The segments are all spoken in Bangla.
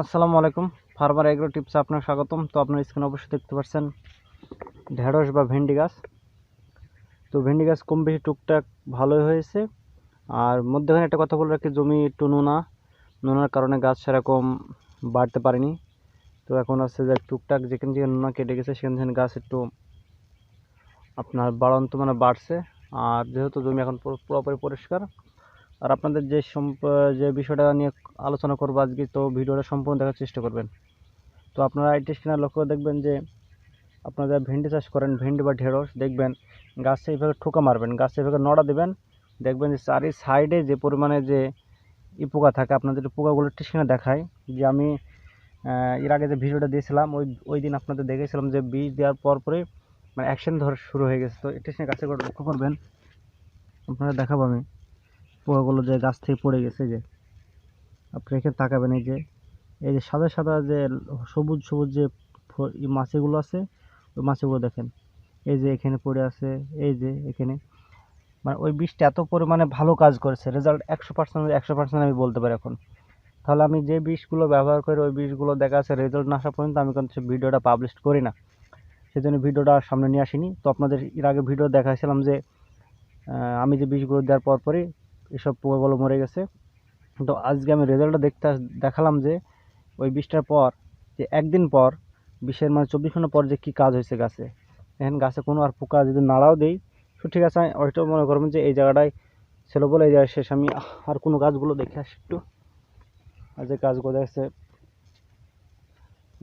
আসসালামু আলাইকুম। ফার্মার এগ্রো টিপসে আপনার স্বাগতম। তো আপনার স্ক্রিনে অবশ্যই দেখতে পাচ্ছেন ঢেঁড়স বা ভেন্ডি গাছ। তো ভেন্ডি গাছ কম বেশি টুকটাক ভালোই হয়েছে। আর মধ্যেখানে একটা কথা বলে রাখি, জমি একটু নোনা। নোনার কারণে গাছ সেরকম বাড়তে পারেনি। তো এখন আছে যে টুকটাক যেখানে যেখানে নোনা কেটে গেছে, সেখানে সেখানে গাছ একটু আপনার বাড়ন্ত মানে বাড়ছে। আর যেহেতু জমি এখন পুরোপুরি পরিষ্কার আর আপনাদের যে যে বিষয়টা নিয়ে আলোচনা করব আজকে, তো ভিডিওটা সম্পূর্ণ দেখার চেষ্টা করবেন। তো আপনারা আইটি স্ক্যানার লক্ষ্য দেখবেন যে, আপনারা ভেন্ডি চাষ করেন, ভেন্ডি বা ঢেঁড়স, দেখবেন গাছে এইভাবে ঠোকা মারবেন, গাছে এইভাবে নড়া দেবেন, দেখবেন যে চারি সাইডে যে পরিমাণে যে ই পোকা থাকে, আপনাদের পোকাগুলো স্ক্রিনে দেখায়। যে আমি এর আগে যে ভিডিওটা দিয়েছিলাম, ওই ওই দিন আপনাদের দেখেছিলাম যে বীজ দেওয়ার পর পরে মানে অ্যাকশন ধর শুরু হয়ে গেছে। তো এটা গাছে লক্ষ্য করবেন। আপনারা দেখাবো আমি। পোকাগুলো যে গাছ থেকে পড়ে গেছে যে, আপনি এখানে তাকাবেন এই যে এই যে সাদা সাদা যে সবুজ সবুজ যে মাছিগুলো আছে, ওই মাছিগুলো দেখেন। এই যে এখানে পড়ে আছে, এই যে এখানে। মানে ওই বীজটা এত পরিমাণে ভালো কাজ করেছে রেজাল্ট একশো পার্সেন্ট একশো পার্সেন্ট আমি বলতে পারি এখন। তাহলে আমি যে বিষগুলো ব্যবহার করি ওই বিষগুলো দেখা যাচ্ছে রেজাল্ট না আসা পর্যন্ত আমি কিন্তু ভিডিওটা পাবলিশ করি না। সেই জন্য ভিডিওটা সামনে নিয়ে আসিনি। তো আপনাদের এর আগে ভিডিও দেখাইছিলাম যে আমি যে বিষগুলো দেওয়ার পরই পরই এসব পোকাগুলো মরে গেছে। তো আজকে আমি রেজাল্টটা দেখতে দেখালাম যে ওই বিষটার পর, যে একদিন পর, বিষের মানে চব্বিশ ঘণ্টা পর যে কী কাজ হয়েছে গাছে। এখন গাছে কোনো আর পোকা যদি নাড়াও দেই, তো ঠিক আছে, আমি ওইটাও মনে করবেন যে এই জায়গাটায় ছিল বলে এই জায়গায় শেষ। আমি আর কোনো গাছগুলো দেখে আসি একটু। আর যে গাছগুলো দেখছে,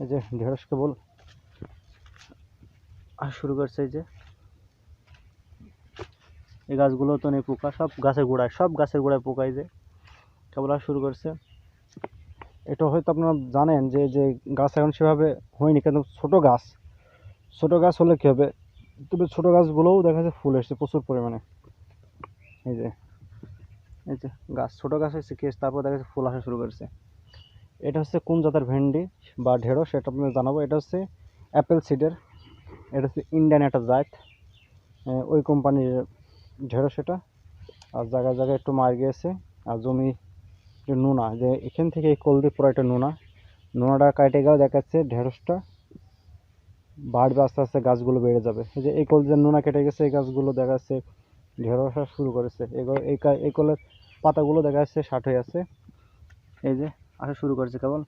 এই যে ঢেঁড়স কেবল। আর শুরু করছে এই যে এই গাছগুলো তো নেই পোকা, সব গাছের গোড়ায়, সব গাছের গোড়ায় পোকা এই যে। কেবল শুরু করছে। এটা হয়তো আপনারা জানেন যে যে গাছ এখন সেভাবে হয়নি, কিন্তু ছোটো গাছ। ছোটো গাছ হলে কী হবে? তবে ছোটো গাছগুলোও দেখা যাচ্ছে ফুল এসছে প্রচুর পরিমাণে। এই যে এই যে গাছ, ছোটো গাছ হয়েছে কেস তারপর দেখা যাচ্ছে ফুল আসা শুরু করেছে। এটা হচ্ছে কোন জাতের ভেন্ডি বা ঢেঁড়স সেটা আপনাদের জানাব। এটা হচ্ছে অ্যাপেল সিডের, এটা হচ্ছে ইন্ডিয়ান একটা জাত। ওই কোম্পানির ঢেঁড়স এটা আর জায়গায় জায়গায় একটু মার গিয়েছে, আর জমি যে নোনা, যে এখান থেকে এই কল দিয়ে পুরো একটা নোনা, নোনাটা কাটে গেলে দেখা যাচ্ছে ঢেঁড়সটা বাড়বে, আস্তে আস্তে গাছগুলো বেড়ে যাবে। এই যে এই কল যে নোনা কেটে গেছে, এই গাছগুলো দেখা যাচ্ছে ঢেঁড়স শুরু করেছে। এই এই কলের পাতাগুলো দেখা যাচ্ছে ষাট হয়ে আছে। এই যে আসা শুরু করেছে কেবল।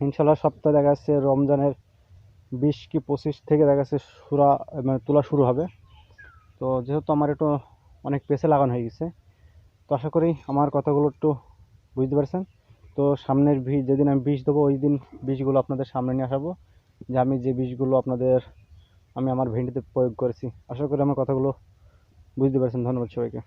ইনশাল্লাহ সপ্তাহে দেখা যাচ্ছে রমজানের বিশ কি পঁচিশ থেকে দেখা যাচ্ছে সুরা মানে তোলা শুরু হবে। তো যেহেতু আমার একটু অনেক পেসে লাগানো হয়ে গেছে, তো আশা করি আমার কথাগুলো একটু বুঝতে পারছেন। তো সামনের বীজ, যেদিন আমি বীজ দেবো, ওই দিন বীজগুলো আপনাদের সামনে নিয়ে আসাবো, যে আমি যে বীজগুলো আপনাদের, আমি আমার ভেন্ডিতে প্রয়োগ করেছি। আশা করি আমার কথাগুলো বুঝতে পারছেন। ধন্যবাদ সবাইকে।